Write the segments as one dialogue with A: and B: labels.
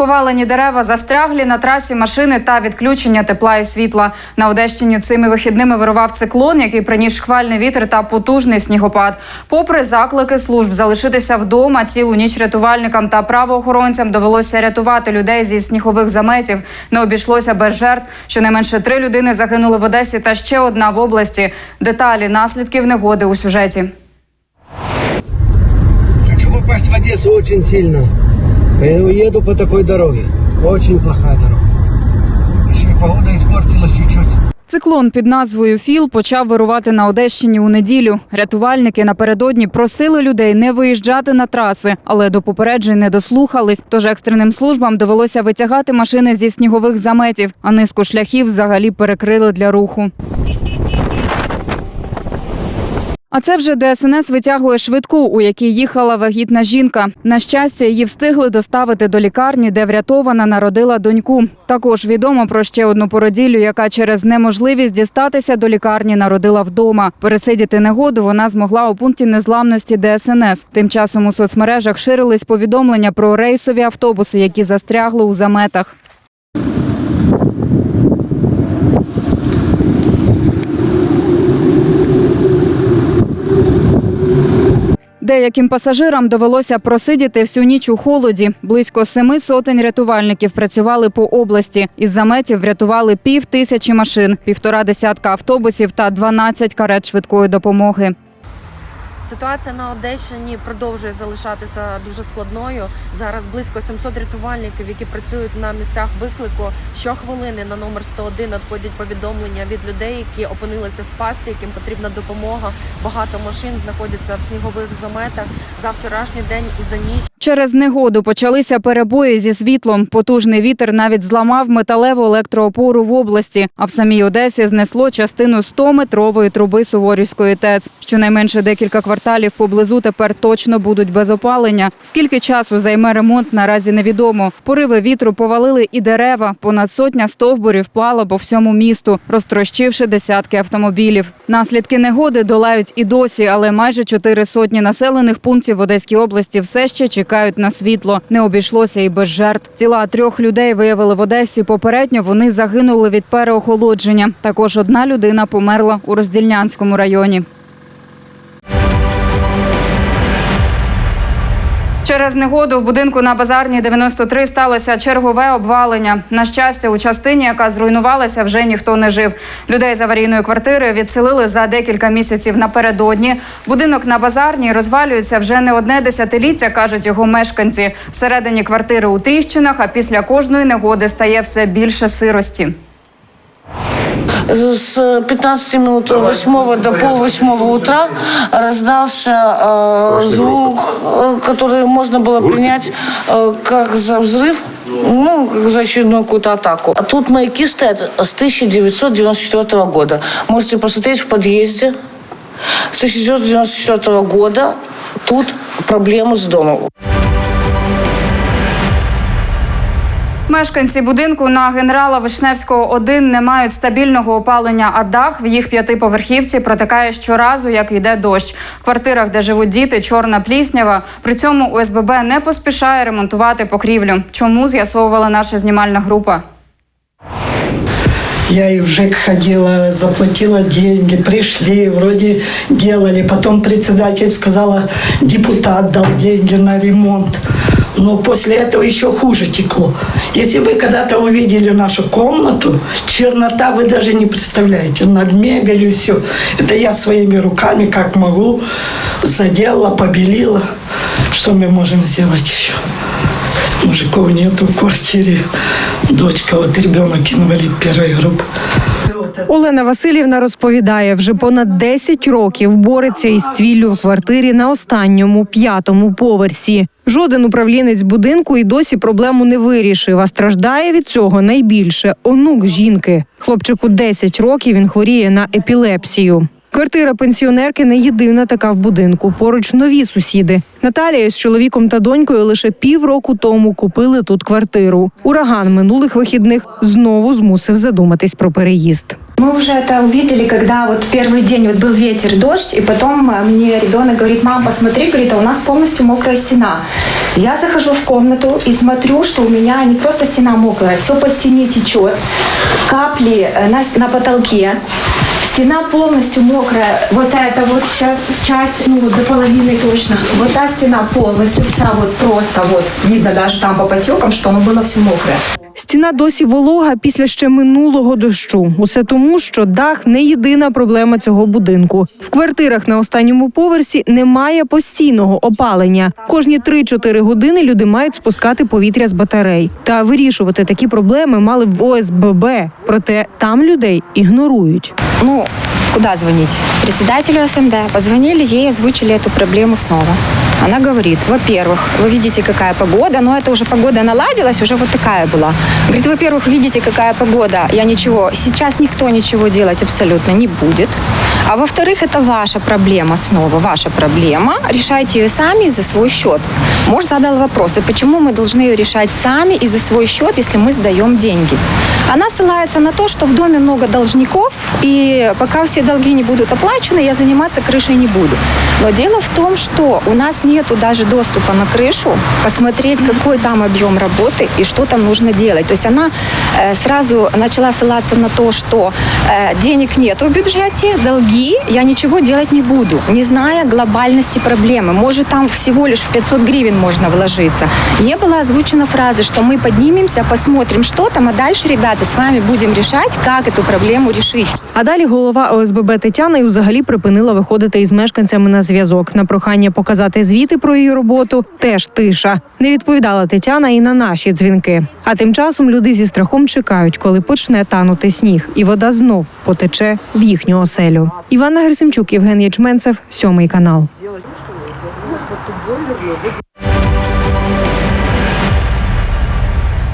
A: Повалені дерева, застряглі на трасі машини та відключення тепла і світла. На Одещині цими вихідними вирував циклон, який приніс шквальний вітер та потужний снігопад. Попри заклики служб залишитися вдома, цілу ніч рятувальникам та правоохоронцям довелося рятувати людей зі снігових заметів. Не обійшлося без жертв. Щонайменше три людини загинули в Одесі та ще одна в області. Деталі наслідків негоди у сюжеті.
B: Хочу попасть в Одессу очень сильно. Поэтому еду по такой дороге. Очень плохая дорога. Еще погода испортилась чуть-чуть.
A: Циклон під назвою Філ почав вирувати на Одещині у неділю. Рятувальники напередодні просили людей не виїжджати на траси, але до попереджень не дослухались. Тож екстреним службам довелося витягати машини зі снігових заметів, а низку шляхів взагалі перекрили для руху. А це вже ДСНС витягує швидку, у якій їхала вагітна жінка. На щастя, її встигли доставити до лікарні, де врятована народила доньку. Також відомо про ще одну породіллю, яка через неможливість дістатися до лікарні народила вдома. Пересидіти негоду вона змогла у пункті незламності ДСНС. Тим часом у соцмережах ширились повідомлення про рейсові автобуси, які застрягли у заметах. Деяким пасажирам довелося просидіти всю ніч у холоді. Близько семи сотень рятувальників працювали по області. Із заметів врятували пів тисячі машин, півтора десятка автобусів та 12 карет швидкої допомоги.
C: Ситуація на Одещині продовжує залишатися дуже складною. Зараз близько 700 рятувальників, які працюють на місцях виклику. Щохвилини на номер 101 надходять повідомлення від людей, які опинилися в пастці, яким потрібна допомога. Багато машин знаходяться в снігових заметах за вчорашній день і за ніч.
A: Через негоду почалися перебої зі світлом. Потужний вітер навіть зламав металеву електроопору в області. А в самій Одесі знесло частину 100-метрової труби Суворівської ТЕЦ. Щонайменше декілька кварталів поблизу тепер точно будуть без опалення. Скільки часу займе ремонт, наразі невідомо. Пориви вітру повалили і дерева. Понад сотня стовбурів плала по всьому місту, розтрощивши десятки автомобілів. Наслідки негоди долають і досі, але майже чотири сотні населених пунктів в Одеській області все ще чекають на світло. Не обійшлося і без жертв. Тіла трьох людей виявили в Одесі. Попередньо вони загинули від переохолодження. Також одна людина померла у Роздільнянському районі. Через негоду в будинку на базарній 93 сталося чергове обвалення. На щастя, у частині, яка зруйнувалася, вже ніхто не жив. Людей з аварійної квартири відселили за декілька місяців напередодні. Будинок на базарній розвалюється вже не одне десятиліття, кажуть його мешканці. Всередині квартири у тріщинах, а після кожної негоди стає все більше сирості
D: С 15 минут 8 до пол восьмого утра раздался э, звук, э, который можно было принять э, как за взрыв, ну, как за очередную какую-то атаку. А тут маяки стоят с 1994 года. Можете посмотреть в подъезде. С 1994 года тут проблемы с домом.
A: Мешканці будинку на генерала Вишневського 1 не мають стабільного опалення, а дах в їх п'ятиповерхівці протикає щоразу, як йде дощ. В квартирах, де живуть діти, чорна пліснява. При цьому ОСББ не поспішає ремонтувати покрівлю. Чому з'ясовувала наша знімальна група?
E: Я и в ЖЭК ходила, заплатила деньги, пришли, вроде делали. Потом председатель сказала, депутат дал деньги на ремонт. Но после этого еще хуже текло. Если вы когда-то увидели нашу комнату, чернота, вы даже не представляете. Над мебелью все. Это я своими руками, как могу, заделала, побелила. Что мы можем сделать еще? Мужиков нету в квартире. Дочка, вот ребенок инвалид первой группы.
F: Олена Васильівна розповідає, вже понад 10 років бореться із цвіллю в квартирі на останньому п'ятому поверсі. Жоден управлінець будинку і досі проблему не вирішив. А страждає від цього найбільше онук жінки. Хлопчику 10 років він хворіє на епілепсію. Квартира пенсіонерки не єдина така в будинку. Поруч нові сусіди. Наталія з чоловіком та донькою лише півроку тому купили тут квартиру. Ураган минулих вихідних знову змусив задуматись про переїзд.
G: Мы уже это увидели, когда вот первый день вот был ветер, дождь, и потом э, мне ребенок говорит, мам, посмотри, говорит, а у нас полностью мокрая стена. Я захожу в комнату и смотрю, что у меня не просто стена мокрая, все по стене течет, капли э, на, на потолке. Стена полностью мокрая. Вот эта вот часть, ну вот до половины точно. Вот та стена полностью вся вот просто вот видно даже там по потекам, что оно было все мокрое.
F: Стіна досі волога після ще минулого дощу. Усе тому, що дах не єдина проблема цього будинку. В квартирах на останньому поверсі немає постійного опалення. Кожні 3-4 години люди мають спускати повітря з батарей. Та вирішувати такі проблеми мали в ОСББ. Проте там людей ігнорують.
G: Ну, куда звонить? Председателю СМД. Позвонили ей, озвучили эту проблему снова. Она говорит, во-первых, вы видите, какая погода, но это уже погода наладилась, уже вот такая была. Говорит, во-первых, видите, какая погода, я ничего, сейчас никто ничего делать абсолютно не будет. А во-вторых, это ваша проблема снова, ваша проблема. Решайте ее сами и за свой счет. Муж задал вопрос, и почему мы должны ее решать сами и за свой счет, если мы сдаем деньги? Она ссылается на то, что в доме много должников, и пока все долги не будут оплачены, я заниматься крышей не буду. Но дело в том, что у нас нету даже доступа на крышу, посмотреть, какой там объем работы и что там нужно делать. То есть она э, сразу начала ссылаться на то, что э, денег нет в бюджете, долги, я ничего делать не буду, не зная глобальности проблемы. Может, там всего лишь в 500 гривен можно вложиться. Не было озвучено фразы, что мы поднимемся, посмотрим, что там, а дальше, ребята, с вами будем решать, как эту проблему решить.
F: А далі голова ОСББ Тетяна і взагалі припинила виходити із мешканцями на зв'язок. На прохання показати звіти про її роботу теж тиша. Не відповідала Тетяна і на наші дзвінки. А тим часом люди зі страхом чекають, коли почне танути сніг, і вода знов потече в їхню оселю. Івана Герсимчук, Євген Ячменцев, сьомий канал.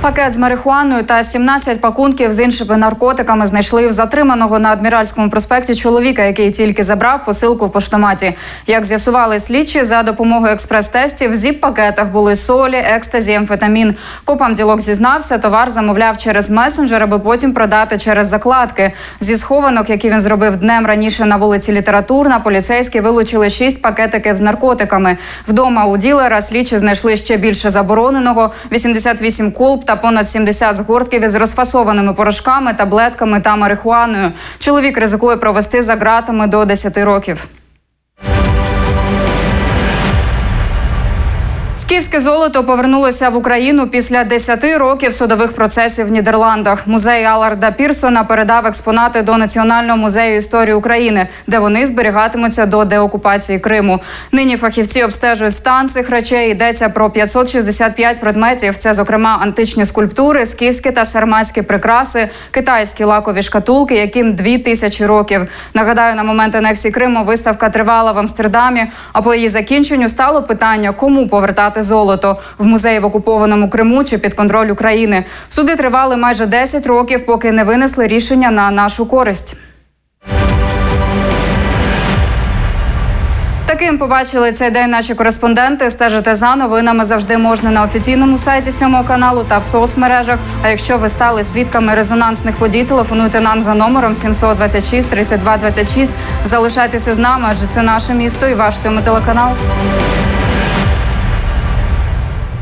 A: Пакет з марихуаною та 17 пакунків з іншими наркотиками знайшли в затриманого на адміральському проспекті чоловіка, який тільки забрав посилку в поштоматі. Як з'ясували слідчі, за допомогою експрес-тестів в зіп-пакетах були солі, екстазі, амфетамін. Копам ділок зізнався, товар замовляв через месенджер, аби потім продати через закладки. Зі схованок, які він зробив днем раніше на вулиці Літературна, поліцейські вилучили шість пакетиків з наркотиками. Вдома у ділера слідчі знайшли ще більше забороненого: 88 колб та понад 70 згортків із розфасованими порошками, таблетками та марихуаною. Чоловік ризикує провести за ґратами до 10 років. Скіфське золото повернулося в Україну після 10 років судових процесів в Нідерландах. Музей Аларда Пірсона передав експонати до Національного музею історії України, де вони зберігатимуться до деокупації Криму. Нині фахівці обстежують стан цих речей. Йдеться про 565 предметів. Це, зокрема, античні скульптури, скіфські та сарматські прикраси, китайські лакові шкатулки, яким дві тисячі років. Нагадаю, на момент анексії Криму виставка тривала в Амстердамі. А по її закінченню стало питання, кому повертати золото в музеї в окупованому Криму чи під контроль України. Суди тривали майже 10 років, поки не винесли рішення на нашу користь. Таким побачили цей день наші кореспонденти. Стежити за новинами завжди можна на офіційному сайті сьомого каналу та в соцмережах. А якщо ви стали свідками резонансних подій, телефонуйте нам за номером 726 32 26. Залишайтеся з нами, адже це наше місто і ваш сьомий телеканал.